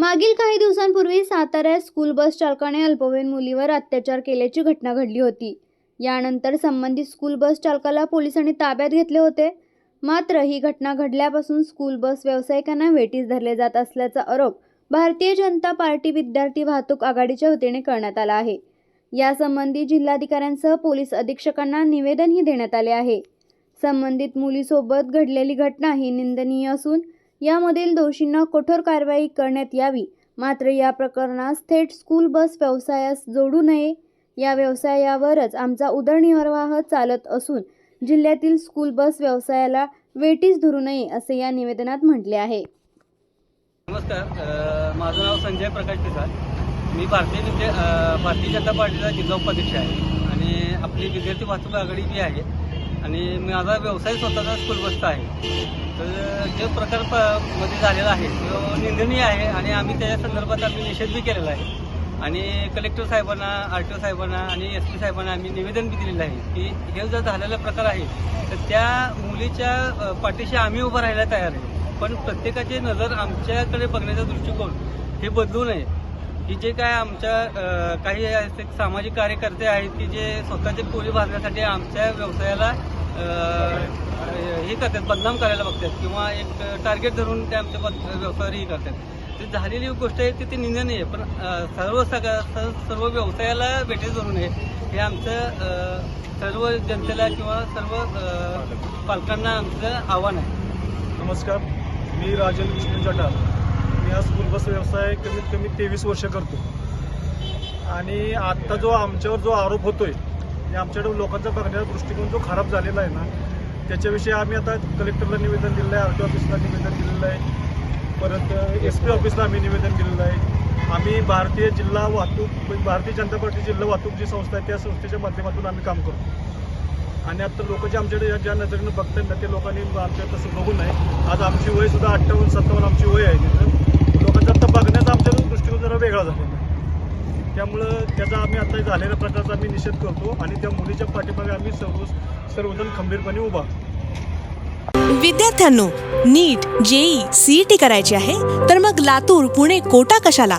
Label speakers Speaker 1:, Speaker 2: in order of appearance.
Speaker 1: मागील काही दिवसांपूर्वी साताऱ्यात स्कूल बस चालकाने अल्पवयीन मुलीवर अत्याचार केल्याची घटना घडली होती. यानंतर संबंधित स्कूल बस चालकाला पोलिसांनी ताब्यात घेतले होते. मात्र ही घटना घडल्यापासून स्कूल बस व्यावसायिकांना वेटीस धरले जात असल्याचा आरोप भारतीय जनता पार्टी विद्यार्थी वाहतूक आघाडीच्या वतीने करण्यात आला आहे. यासंबंधी जिल्हाधिकाऱ्यांसह पोलीस अधीक्षकांना निवेदनही देण्यात आले आहे. संबंधित मुलीसोबत घडलेली घटना ही निंदनीय असून यामधील दोषींना कठोर कारवाई करण्यात यावी. मात्र या प्रकरणास थेट स्कूल बस व्यवसायास जोडू नये. या व्यवसायावरच आमचा उदरनिर्वाह चालत असून जिल्ह्यातील स्कूल बस व्यवसायाला वेटीस धरू नये असे या निवेदनात म्हटले आहे.
Speaker 2: नमस्कार. माझं नाव संजय प्रकाश पिसाळ मी भारतीय विद्या भारतीय जनता पार्टीचा जिल्हा उपाध्यक्ष आहे. आणि आपली विद्यार्थी वाहतूक आघाडी जी आहे. आणि माझा व्यवसाय स्वतःचा स्कूल बसचा आहे. तर जे प्रकार प- मध्ये झालेला आहे तो निंदनीय आहे आणि आम्ही त्याच्या संदर्भात आम्ही निषेध बी केलेला आहे. आणि कलेक्टर साहेबांना आर टी ओ साहेबांना आणि एस पी साहेबांना आम्ही निवेदन बी दिलेलं आहे की हे जर झालेला प्रकार आहे तर त्या मुलीच्या पाठीशी आम्ही उभं राहायला तयार आहे. पण प्रत्येकाची नजर आमच्याकडे बघण्याचा दृष्टिकोन हे बदलू नये. की जे काय आमच्या काही असे सामाजिक कार्यकर्ते आहेत की जे स्वतःचे पोळी भाजण्यासाठी आमच्या व्यवसायाला हे करतात बदनाम करायला बघतात किंवा एक टार्गेट धरून ते आमच्या व्यवसायावर हे करतात. ती झालेली गोष्ट आहे ती ती निंदनीय आहे पण सर्व सगळ्या सर्व व्यवसायाला भेटे धरू नये हे आमचं सर्व जनतेला किंवा सर्व पालकांना आमचं आव्हान आहे.
Speaker 3: नमस्कार. मी राजन विष्णू जटार मी हा स्कूल बस व्यवसाय कमीत कमी तेवीस वर्ष करतो. आणि आत्ता जो आमच्यावर जो आरोप होतोय आणि आमच्याकडे लोकांचा बघण्याचा दृष्टिकोन जो खराब झालेला आहे ना त्याच्याविषयी आम्ही आता कलेक्टरला निवेदन दिलेलं आहे आर टी ऑफिसला निवेदन दिलेलं आहे. परत एस पी ऑफिसला आम्ही निवेदन दिलेलं आहे. आम्ही भारतीय जिल्हा वाहतूक भारतीय जनता पार्टी जिल्हा वाहतूक जी संस्था आहे त्या संस्थेच्या माध्यमातून आम्ही काम करतो. आणि आता लोक जे आमच्याकडे ज्या- ज्या नजरेनं बघतात ना ते लोकांनी आमच्या तसं बघू नये. आज आमची वय सुद्धा अठ्ठावन्न सत्तावन्न आमची वय आहे तिथं लोकांचा आता बघण्याचा आमच्या दृष्टिकोन जरा वेगळा झालेला आहे त्यामुळं त्याचा झालेल्या प्रकारचा आम्ही निषेध करतो आणि त्या मुलीच्या पाठीमागे आम्ही सर्व सर्वजण खंबीरपणे उभा.
Speaker 4: विद्यार्थ्यांनो नीट जेई सीईटी करायची आहे तर मग लातूर पुणे कोटा कशाला?